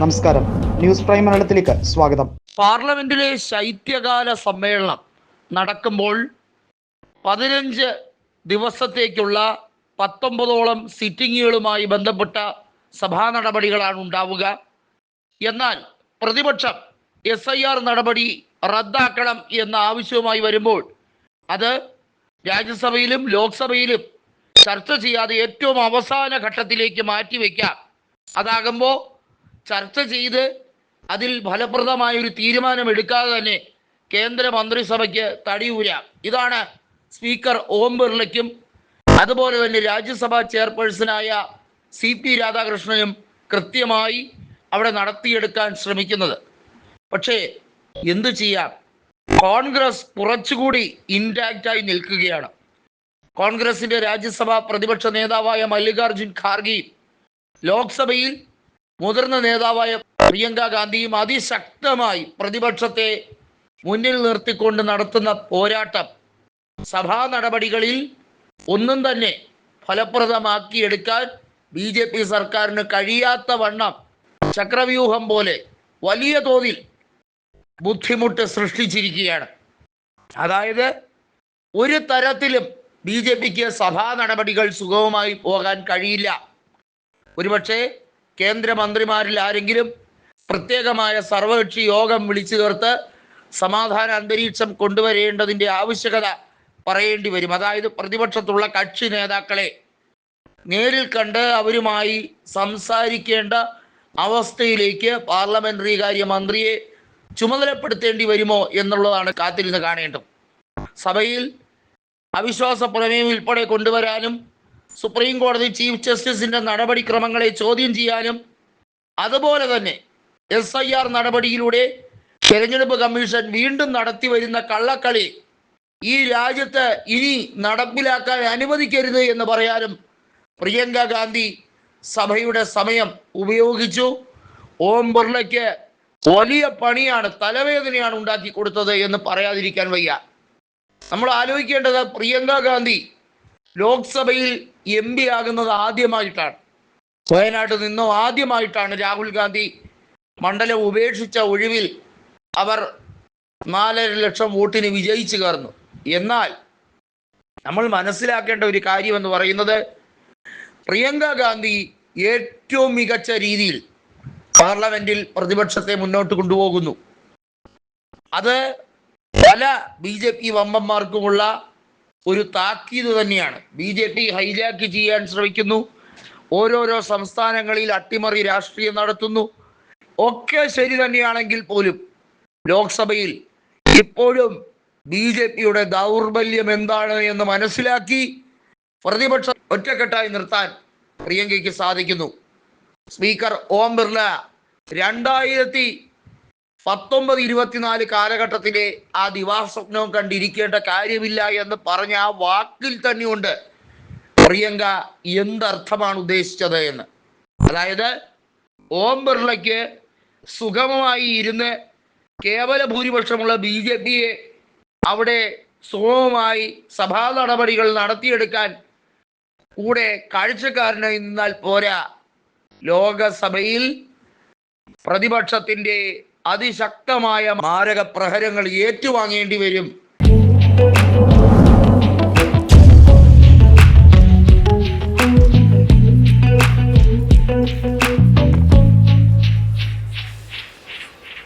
നമസ്കാരം. News prime മലയാളത്തിലേക്ക് സ്വാഗതം. പാർലമെന്റിലെ ശൈത്യകാല സമ്മേളനം നടക്കുമ്പോൾ പതിനഞ്ച് ദിവസത്തേക്കുള്ള പത്തൊമ്പതോളം സിറ്റിങ്ങുകളുമായി ബന്ധപ്പെട്ട സഭാ നടപടികളാണ് ഉണ്ടാവുക. എന്നാൽ പ്രതിപക്ഷം എസ് ഐ ആർ നടപടി റദ്ദാക്കണം എന്ന ആവശ്യവുമായി വരുമ്പോൾ അത് രാജ്യസഭയിലും ലോക്സഭയിലും ചർച്ച ചെയ്യാതെ ഏറ്റവും അവസാന ഘട്ടത്തിലേക്ക് മാറ്റിവെക്കാം. അതാകുമ്പോൾ ചർച്ച ചെയ്ത് അതിൽ ഫലപ്രദമായ ഒരു തീരുമാനം എടുക്കാതെ തന്നെ കേന്ദ്ര മന്ത്രിസഭയ്ക്ക് തടിയൂരാം. ഇതാണ് സ്പീക്കർ ഓം ബിർളയ്ക്കും അതുപോലെ തന്നെ രാജ്യസഭാ ചെയർപേഴ്സണായ സി പി രാധാകൃഷ്ണനും കൃത്യമായി അവിടെ നടത്തിയെടുക്കാൻ ശ്രമിക്കുന്നത്. പക്ഷേ എന്തു ചെയ്യാം? കോൺഗ്രസ് കുറച്ചുകൂടി ഇൻടാക്റ്റായി നിൽക്കുകയാണ്. കോൺഗ്രസിന്റെ രാജ്യസഭാ പ്രതിപക്ഷ നേതാവായ മല്ലികാർജുൻ ഖാർഗെയും ലോക്സഭയിൽ മുതിർന്ന നേതാവായ പ്രിയങ്ക ഗാന്ധിയും അതിശക്തമായി പ്രതിപക്ഷത്തെ മുന്നിൽ നിർത്തിക്കൊണ്ട് നടത്തുന്ന പോരാട്ടം സഭാ നടപടികളിൽ ഒന്നും തന്നെ ഫലപ്രദമാക്കിയെടുക്കാൻ ബി ജെ പി സർക്കാരിന് കഴിയാത്ത വണ്ണം ചക്രവ്യൂഹം പോലെ വലിയ തോതിൽ ബുദ്ധിമുട്ട് സൃഷ്ടിച്ചിരിക്കുകയാണ്. അതായത് ഒരു തരത്തിലും ബി ജെ പിക്ക് സഭാ നടപടികൾ സുഗമമായി പോകാൻ കഴിയില്ല. ഒരുപക്ഷെ കേന്ദ്രമന്ത്രിമാരിൽ ആരെങ്കിലും പ്രത്യേകമായ സർവകക്ഷി യോഗം വിളിച്ചു ചേർത്ത് സമാധാന അന്തരീക്ഷം കൊണ്ടുവരേണ്ടതിന്റെ ആവശ്യകത പറയേണ്ടി വരും. അതായത് പ്രതിപക്ഷത്തുള്ള കക്ഷി നേതാക്കളെ നേരിൽ കണ്ട് അവരുമായി സംസാരിക്കേണ്ട അവസ്ഥയിലേക്ക് പാർലമെന്ററി കാര്യ മന്ത്രിയെ ചുമതലപ്പെടുത്തേണ്ടി വരുമോ എന്നുള്ളതാണ് കാത്തിരുന്ന് കാണേണ്ടത്. സഭയിൽ അവിശ്വാസ പ്രമേയം ഉൾപ്പെടെ കൊണ്ടുവരാനും സുപ്രീം കോടതി ചീഫ് ജസ്റ്റിസിന്റെ നടപടിക്രമങ്ങളെ ചോദ്യം ചെയ്യാനും അതുപോലെ തന്നെ എസ് ഐ ആർ നടപടിയിലൂടെ തെരഞ്ഞെടുപ്പ് കമ്മീഷൻ വീണ്ടും നടത്തി വരുന്ന കള്ളക്കളി ഈ രാജ്യത്ത് ഇനി നടപ്പിലാക്കാൻ അനുവദിക്കരുത് എന്ന് പറയാനും പ്രിയങ്ക ഗാന്ധി സഭയുടെ സമയം ഉപയോഗിച്ചു. ഓം ബിർളയ്ക്ക് വലിയ പണിയാണ് തലവേദനയാണ് ഉണ്ടാക്കി കൊടുത്തത് എന്ന് പറയാതിരിക്കാൻ വയ്യ. നമ്മൾ ആലോചിക്കേണ്ടത് പ്രിയങ്ക ഗാന്ധി ലോക്സഭയിൽ എം പി ആകുന്നത് ആദ്യമായിട്ടാണ്. വയനാട്ടിൽ നിന്നും ആദ്യമായിട്ടാണ് രാഹുൽ ഗാന്ധി മണ്ഡലം ഉപേക്ഷിച്ച ഒഴിവിൽ അവർ നാലര ലക്ഷം വോട്ടിന് വിജയിച്ചു കയറുന്നു. എന്നാൽ നമ്മൾ മനസ്സിലാക്കേണ്ട ഒരു കാര്യമെന്ന് പറയുന്നത് പ്രിയങ്ക ഗാന്ധി ഏറ്റവും മികച്ച രീതിയിൽ പാർലമെന്റിൽ പ്രതിപക്ഷത്തെ മുന്നോട്ട് കൊണ്ടുപോകുന്നു. അത് പല ബി ജെ പി വമ്പന്മാർക്കുമുള്ള ഒരു താക്കീത് തന്നെയാണ്. ബി ജെ പി ഹൈജാക്ക് ചെയ്യാൻ ശ്രമിക്കുന്നു. ഓരോരോ സംസ്ഥാനങ്ങളിൽ അട്ടിമറി രാഷ്ട്രീയം നടത്തുന്നു. ഒക്കെ ശരി തന്നെയാണെങ്കിൽ പോലും ലോക്സഭയിൽ ഇപ്പോഴും ബി ജെ പിയുടെ ദൗർബല്യം എന്താണ് എന്ന് മനസ്സിലാക്കി പ്രതിപക്ഷം ഒറ്റക്കെട്ടായി നിർത്താൻ പ്രിയങ്കയ്ക്ക് സാധിക്കുന്നു. സ്പീക്കർ ഓം ബിർല രണ്ടായിരത്തി പത്തൊമ്പത് ഇരുപത്തിനാല് കാലഘട്ടത്തിലെ ആ ദിവാസ്വപ്നവും കണ്ടിരിക്കേണ്ട കാര്യമില്ല എന്ന് പറഞ്ഞ ആ വാക്കിൽ തന്നെയുണ്ട്. പ്രിയങ്ക എന്തർത്ഥമാണ് ഉദ്ദേശിച്ചത് എന്ന്. അതായത് ഓം ബിർളയ്ക്ക് സുഗമമായി ഇരുന്ന് കേവല ഭൂരിപക്ഷമുള്ള ബി ജെ പിയെ അവിടെ സുഗമമായി സഭാ നടപടികൾ നടത്തിയെടുക്കാൻ കൂടെ കാഴ്ചക്കാരനായി നിന്നാൽ പോരാ. ലോകസഭയിൽ പ്രതിപക്ഷത്തിന്റെ അതിശക്തമായ മാരക പ്രഹരങ്ങൾ ഏറ്റുവാങ്ങേണ്ടി വരും.